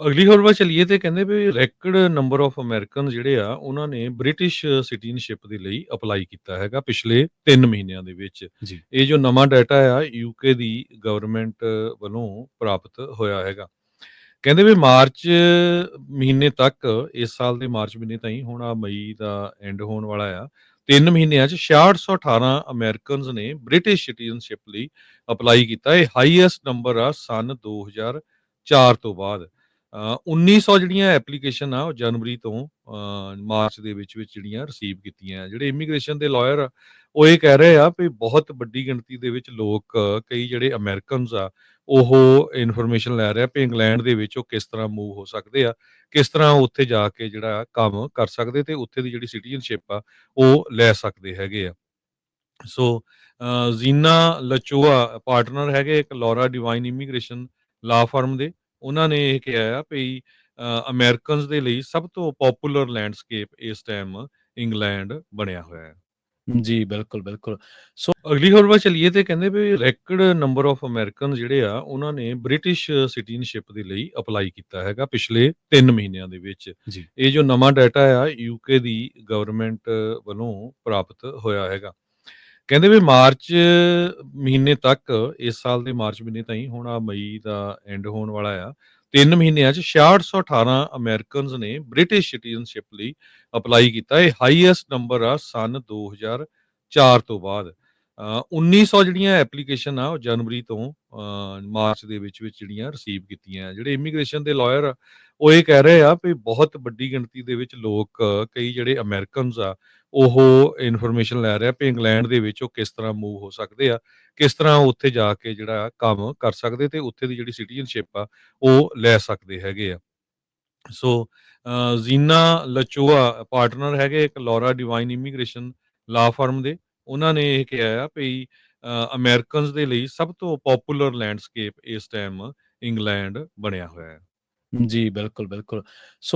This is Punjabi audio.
ਅਗਲੀ ਖਬਰ ਵੱਲ ਚੱਲੀਏ ਤੇ ਕਹਿੰਦੇ ਵੀ ਰੈਕਡ ਨੰਬਰ ਆਫ ਅਮਰੀਕਨ ਜਿਹੜੇ ਆ ਉਹਨਾਂ ਨੇ ਬ੍ਰਿਟਿਸ਼ ਸਿਟੀਜ਼ਨਸ਼ਿਪ ਦੇ ਲਈ ਅਪਲਾਈ ਕੀਤਾ ਹੈਗਾ ਪਿਛਲੇ 3 ਮਹੀਨਿਆਂ ਦੇ ਵਿੱਚ। ਜੀ। ਇਹ ਜੋ ਨਵਾਂ ਡਾਟਾ ਆ ਯੂਕੇ ਦੀ ਗਵਰਨਮੈਂਟ ਵੱਲੋਂ ਪ੍ਰਾਪਤ ਹੋਇਆ ਹੈਗਾ। ਕਹਿੰਦੇ ਵੀ ਮਾਰਚ ਮਹੀਨੇ ਤੱਕ ਇਸ ਸਾਲ ਦੇ ਮਾਰਚ ਮਹੀਨੇ ਤਾਈਂ ਹੁਣ ਆ ਮਈ ਦਾ ਐਂਡ ਹੋਣ ਵਾਲਾ ਆ 3 ਮਹੀਨਿਆਂ ਚ 6618 ਅਮਰੀਕਨਸ ਨੇ ਬ੍ਰਿਟਿਸ਼ ਸਿਟੀਜ਼ਨਸ਼ਿਪ ਲਈ ਅਪਲਾਈ ਕੀਤਾ। ਇਹ ਹਾਈਐਸਟ ਨੰਬਰ ਆ ਸਨ 2004 ਤੋਂ ਬਾਅਦ। 1900 ਜਿਹੜੀਆਂ ਐਪਲੀਕੇਸ਼ਨ ਆ ਉਹ ਜਨਵਰੀ ਤੋਂ ਮਾਰਚ ਦੇ ਵਿੱਚ ਵਿੱਚ ਜਿਹੜੀਆਂ ਰਿਸੀਵ ਕੀਤੀਆਂ ਆ। ਜਿਹੜੇ ਇਮੀਗ੍ਰੇਸ਼ਨ ਦੇ ਲਾਇਰ ਆ, ਉਹ ਇਹ ਕਹਿ ਰਹੇ ਆ ਵੀ ਬਹੁਤ ਵੱਡੀ ਗਿਣਤੀ ਦੇ ਵਿੱਚ ਲੋਕ, ਕਈ ਜਿਹੜੇ ਅਮਰੀਕਨਸ ਆ, ਉਹ ਇਨਫੋਰਮੇਸ਼ਨ ਲੈ ਰਹੇ ਆ ਵੀ ਇੰਗਲੈਂਡ ਦੇ ਵਿੱਚ ਉਹ ਕਿਸ ਤਰ੍ਹਾਂ ਮੂਵ ਹੋ ਸਕਦੇ ਆ, ਕਿਸ ਤਰ੍ਹਾਂ ਉੱਥੇ ਜਾ ਕੇ ਜਿਹੜਾ ਕੰਮ ਕਰ ਸਕਦੇ ਤੇ ਉੱਥੇ ਦੀ ਜਿਹੜੀ ਸਿਟੀਜ਼ਨਸ਼ਿਪ ਆ, ਉਹ ਲੈ ਸਕਦੇ ਹੈਗੇ ਆ ਸੋ ਜ਼ੀਨਾ ਲਚੋਆ ਪਾਰਟਨਰ ਹੈਗੇ ਇੱਕ Laura Devine immigration law firm ਦੇ ਉਹਨਾਂ ਨੇ ਇਹ ਕਿਹਾ ਆ ਵੀ ਅਮਰੀਕਨਸ ਦੇ ਲਈ ਸਭ ਤੋਂ ਪਪੂਲਰ ਲੈਂਡਸਕੇਪ ਇਸ ਟਾਈਮ ਇੰਗਲੈਂਡ ਬਣਿਆ ਹੋਇਆ ਹੈ। ਜੀ ਬਿਲਕੁਲ ਬਿਲਕੁਲ। ਸੋ ਅਗਲੀ ਖਬਰ ਵੱਲ ਚੱਲੀਏ ਤੇ ਕਹਿੰਦੇ ਵੀ ਰੈਕਡ ਨੰਬਰ ਆਫ ਅਮਰੀਕਨ ਜਿਹੜੇ ਆ ਉਹਨਾਂ ਨੇ ਬ੍ਰਿਟਿਸ਼ ਸਿਟੀਜ਼ਨਸ਼ਿਪ ਦੇ ਲਈ ਅਪਲਾਈ ਕੀਤਾ ਹੈਗਾ ਪਿਛਲੇ 3 ਮਹੀਨਿਆਂ ਦੇ ਵਿੱਚ। ਇਹ ਜੋ ਨਵਾਂ ਡਾਟਾ ਆ ਯੂਕੇ ਦੀ ਗਵਰਨਮੈਂਟ ਵੱਲੋਂ ਪ੍ਰਾਪਤ ਹੋਇਆ ਹੈਗਾ। ਕਹਿੰਦੇ ਵੀ ਮਾਰਚ ਮਹੀਨੇ ਤੱਕ, ਇਸ ਸਾਲ ਦੇ ਮਾਰਚ ਮਹੀਨੇ ਤਾਈਂ ਹੁਣ ਆ ਮਈ ਦਾ ਐਂਡ ਹੋਣ ਵਾਲਾ ਆ 3 ਮਹੀਨਿਆਂ ਚ 6618 ਅਮਰੀਕਨਸ ਨੇ ਬ੍ਰਿਟਿਸ਼ ਸਿਟੀਜ਼ਨਸ਼ਿਪ ਲਈ ਅਪਲਾਈ ਕੀਤਾ। ਇਹ ਹਾਈਐਸਟ ਨੰਬਰ ਆ ਸਨ 2004 ਤੋਂ ਬਾਅਦ। 1900 ਜਿਹੜੀਆਂ ਐਪਲੀਕੇਸ਼ਨ ਆ, ਉਹ ਜਨਵਰੀ ਤੋਂ ਮਾਰਚ ਦੇ ਵਿੱਚ ਵਿੱਚ ਜਿਹੜੀਆਂ ਰਿਸੀਵ ਕੀਤੀਆਂ ਜਿਹੜੇ ਇਮੀਗ੍ਰੇਸ਼ਨ ਦੇ ਲਾਇਰ ਆ, ਉਹ ਇਹ ਕਹਿ ਰਹੇ ਆ ਵੀ ਬਹੁਤ ਵੱਡੀ ਗਿਣਤੀ ਦੇ ਵਿੱਚ ਲੋਕ, ਕਈ ਜਿਹੜੇ ਅਮਰੀਕਨਸ ਆ, ਉਹ ਇਨਫੋਰਮੇਸ਼ਨ ਲੈ ਰਹੇ ਆ ਵੀ ਇੰਗਲੈਂਡ ਦੇ ਵਿੱਚ ਉਹ ਕਿਸ ਤਰ੍ਹਾਂ ਮੂਵ ਹੋ ਸਕਦੇ ਆ, ਕਿਸ ਤਰ੍ਹਾਂ ਉੱਥੇ ਜਾ ਕੇ ਜਿਹੜਾ ਕੰਮ ਕਰ ਸਕਦੇ ਤੇ ਉੱਥੇ ਦੀ ਜਿਹੜੀ ਸਿਟੀਜ਼ਨਸ਼ਿਪ ਆ, ਉਹ ਲੈ ਸਕਦੇ ਹੈਗੇ ਆ। ਸੋ ਜ਼ੀਨਾ ਲਚੋਆ ਪਾਰਟਨਰ ਹੈਗੇ ਇੱਕ Laura Devine immigration law firm ਦੇ ਉਹਨਾਂ ਨੇ ਇਹ ਕਿਹਾ ਆ ਵੀ ਅਮਰੀਕਨਸ ਦੇ ਲਈ ਸਭ ਤੋਂ ਪਪੂਲਰ ਲੈਂਡਸਕੇਪ ਇਸ ਟਾਈਮ ਇੰਗਲੈਂਡ ਬਣਿਆ ਹੋਇਆ ਹੈ। ਜੀ, ਬਿਲਕੁਲ ਬਿਲਕੁਲ।